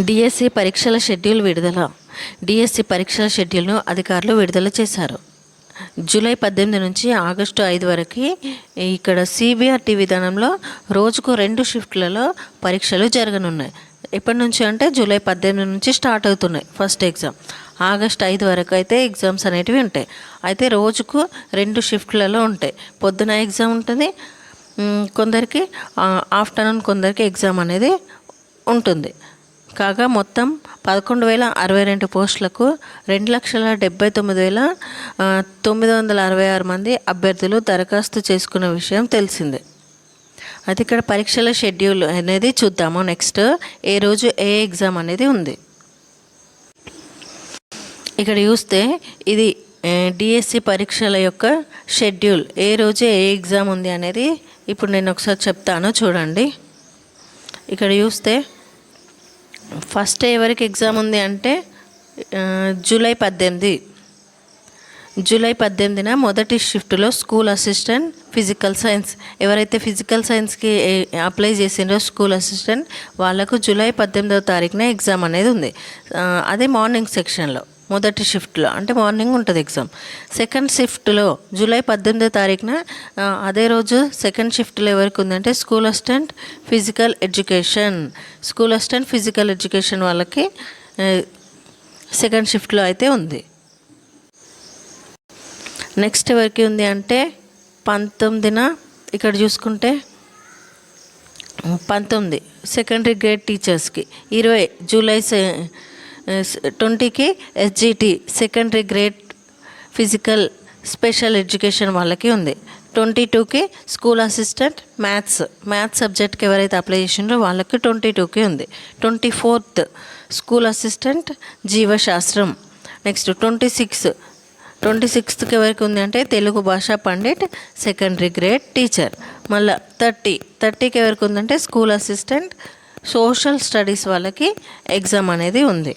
DSC పరీక్షల schedule విడుదల. DSC పరీక్షల షెడ్యూల్ను అధికారులు విడుదల చేశారు. జూలై పద్దెనిమిది నుంచి ఆగస్టు ఐదు వరకు ఇక్కడ సిబిఆర్టీ విధానంలో రోజుకు రెండు షిఫ్ట్లలో పరీక్షలు జరగనున్నాయి. ఎప్పటి నుంచి అంటే జూలై పద్దెనిమిది నుంచి స్టార్ట్ అవుతున్నాయి ఫస్ట్ ఎగ్జామ్. ఆగస్ట్ ఐదు వరకు అయితే ఎగ్జామ్స్ అనేటివి ఉంటాయి. అయితే రోజుకు రెండు షిఫ్ట్లలో ఉంటాయి. పొద్దున ఎగ్జామ్ ఉంటుంది. కొందరికి ఆఫ్టర్నూన్ కొందరికి ఎగ్జామ్ అనేది ఉంటుంది. కాగా మొత్తం పదకొండు వేల అరవై రెండు పోస్టులకు రెండు లక్షల డెబ్బై తొమ్మిది వేల తొమ్మిది వందల అరవై ఆరు మంది అభ్యర్థులు దరఖాస్తు చేసుకున్న విషయం తెలిసిందే. అయితే ఇక్కడ పరీక్షల షెడ్యూల్ అనేది చూద్దాము. నెక్స్ట్ ఏ రోజు ఏ ఎగ్జామ్ అనేది ఉంది. ఇక్కడ చూస్తే ఇది డిఎస్సి పరీక్షల యొక్క షెడ్యూల్. ఏ రోజు ఏ ఎగ్జామ్ ఉంది అనేది ఇప్పుడు నేను ఒకసారి చెప్తాను. చూడండి. ఇక్కడ చూస్తే ఫస్ట్ ఎవరికి ఎగ్జామ్ ఉంది అంటే జూలై పద్దెనిమిది. జూలై పద్దెనిమిదిన మొదటి షిఫ్ట్లో స్కూల్ అసిస్టెంట్ ఫిజికల్ సైన్స్ ఎవరైతే ఫిజికల్ సైన్స్కి అప్లై చేసిండ్రో స్కూల్ అసిస్టెంట్ వాళ్ళకు జూలై పద్దెనిమిదవ తారీఖున ఎగ్జామ్ అనేది ఉంది. అదే మార్నింగ్ సెక్షన్లో. మొదటి షిఫ్ట్లో అంటే మార్నింగ్ ఉంటుంది ఎగ్జామ్. సెకండ్ షిఫ్ట్లో జూలై పద్దెనిమిదో తారీఖున అదే రోజు సెకండ్ షిఫ్ట్లో ఎవరికి ఉందంటే school assistant physical education. School assistant physical education వాళ్ళకి సెకండ్ షిఫ్ట్లో అయితే ఉంది. నెక్స్ట్ ఎవరికి ఉంది అంటే పంతొమ్మిదిన ఇక్కడ చూసుకుంటే పంతొమ్మిది సెకండరీ గ్రేడ్ టీచర్స్కి ఇరవై జూలై ట్వంటీకి SGT secondary grade physical special education వాళ్ళకి ఉంది. ట్వంటీ టూకి స్కూల్ అసిస్టెంట్ మ్యాథ్స్. మ్యాథ్స్ సబ్జెక్ట్కి ఎవరైతే అప్లై చేసిండ్రో వాళ్ళకి ట్వంటీ టూకి ఉంది. ట్వంటీ ఫోర్త్ స్కూల్ అసిస్టెంట్ జీవశాస్త్రం. నెక్స్ట్ ట్వంటీ సిక్స్ ట్వంటీ సిక్స్త్కి ఎవరికి ఉంది అంటే తెలుగు భాష పండిట్ సెకండరీ గ్రేడ్ టీచర్. మళ్ళీ థర్టీ. థర్టీకి ఎవరికి ఉందంటే స్కూల్ అసిస్టెంట్ సోషల్ స్టడీస్ వాళ్ళకి ఎగ్జామ్ అనేది ఉంది.